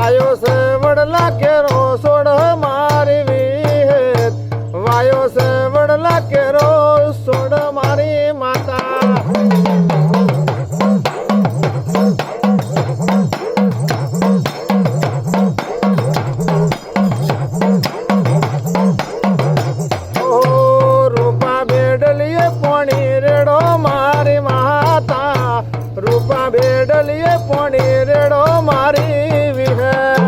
વાયો છે વડલા કેરો સોડ મારી વિહેત વાયો છે વડલા કેરો સોડ મારી માતા રૂપા બેડલીએ પોણી રેડો મારી વિહે.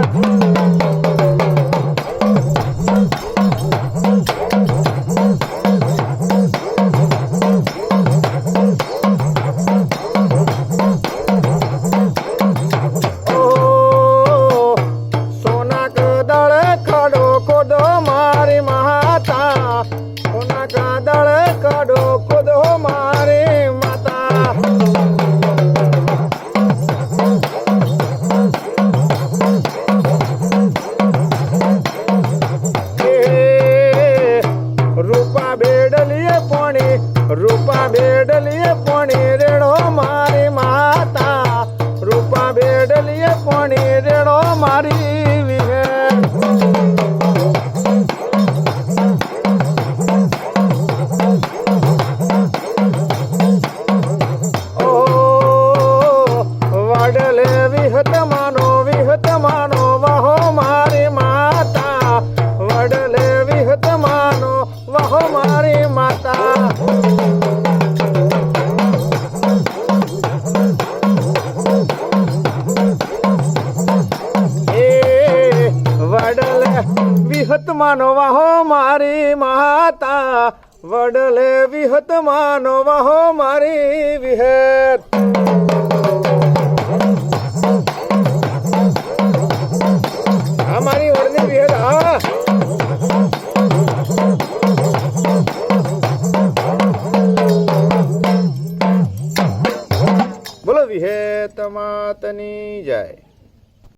રૂપા બેડલીએ પોણી રેડો મારી માતા. રૂપા બેડલીએ પોણી રેડો મારી વિહત માનો વિહત માનો. વિહતમાં નો વાહો મારી માતા. વડલે વિહતમાં નો વાહો મારી વિહત. વિહેત માતની જાય.